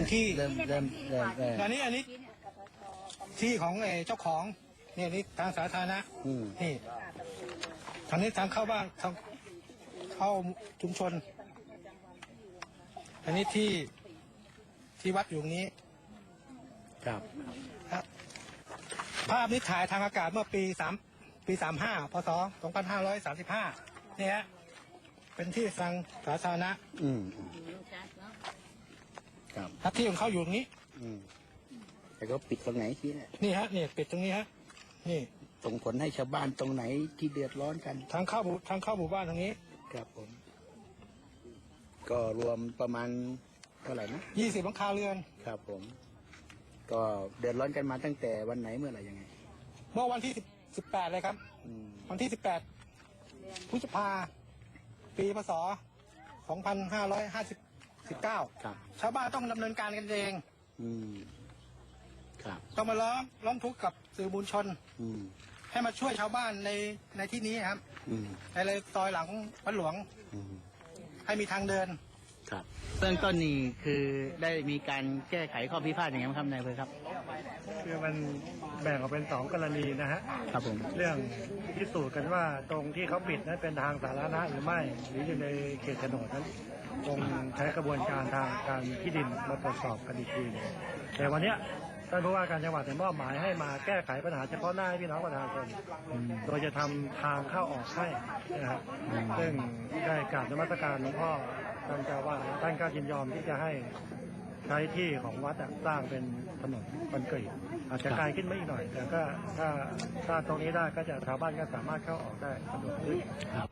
นที่เริ่มเริ่มเริ่มเริ่มอันนี้อันนี้ที่ของเออเจ้าของเนี่ยนี่ทางสาธารณะอืมนี่ทางนี้ทางเข้าบ้านทางเข้าชุมชน อันนี้ที่ที่วัดอยู่ตรงนี้ ครับ ภาพนี้ถ่ายทางอากาศเมื่อปีสามปีสามห้าพศสองพันห้าร้อยสามสิบห้าเนี่ยฮะเป็นที่ทางสาธารณะ อืม ครับ หน้าที่ของเขาอยู่ตรงนี้ อืมแต่ก็ปิดตรงไหนที่เนี่ยนี่ฮะเนี่ยปิดตรงนี้ฮะ นี่ส่งผลให้ชาวบ้านตรงไหนที่เดือดร้อนกัน ทางเข้าหมู่ทางเข้าหมู่บ้านตรงนี้ ครับผม ก็รวมประมาณเท่าไหร่นะ ยี่สิบหลังคาเรือน ครับผม ก็เดือดร้อนกันมาตั้งแต่วันไหนเมื่อไหร่ยังไง เมื่อวันที่สิบแปดเลยครับ อืม วันที่สิบแปดพฤษภา ปีพศสองพันห้าร้อยห้าสิบสิบเก้า ครับชาวบ้านต้องดำเนินการกันเอง อืม ครับ ต้องมาร้องร้องทุกข์กับสื่อมวลชน อืม ให้มาช่วยชาวบ้านในในที่นี้ครับ อืม ในเลยซอยหลังวัดหลวง อืม ให้มีทางเดิน ครับเบื้องต้นนี่คือได้มีการแก้ไขข้อพิพาทอย่างไรบ้างครับนายอำเภอครับ คือมันแบ่งออกเป็นสองกรณีนะฮะ ครับผมเรื่องพิสูจน์กันว่าตรงที่เขาปิดนั้นเป็นทางสาธารณะหรือไม่ หรืออยู่ในเขตโฉนดนั้นคงใช้กระบวนการทางการที่ดินมาตรวจสอบกันอีกทีหนึ่งแต่วันเนี้ยท่านผู้ว่าการจังหวัดได้มอบหมายให้มาแก้ไขปัญหาเฉพาะหน้าให้พี่น้องประชาชนโดยจะทำทางเข้าออกให้นะฮะซึ่งได้กราบนมัสการหลวงพ่อท่านเจ้าว่า ท่านก็ยินยอมที่จะให้ใช้ที่ของวัดอะสร้างเป็นถนนคอนกรีตอาจจะไกลขึ้นมาอีกหน่อย แต่ก็ถ้าถ้าตรงนี้ได้ก็จะชาวบ้านก็สามารถเข้าออกได้สะดวกขึ้น ครับ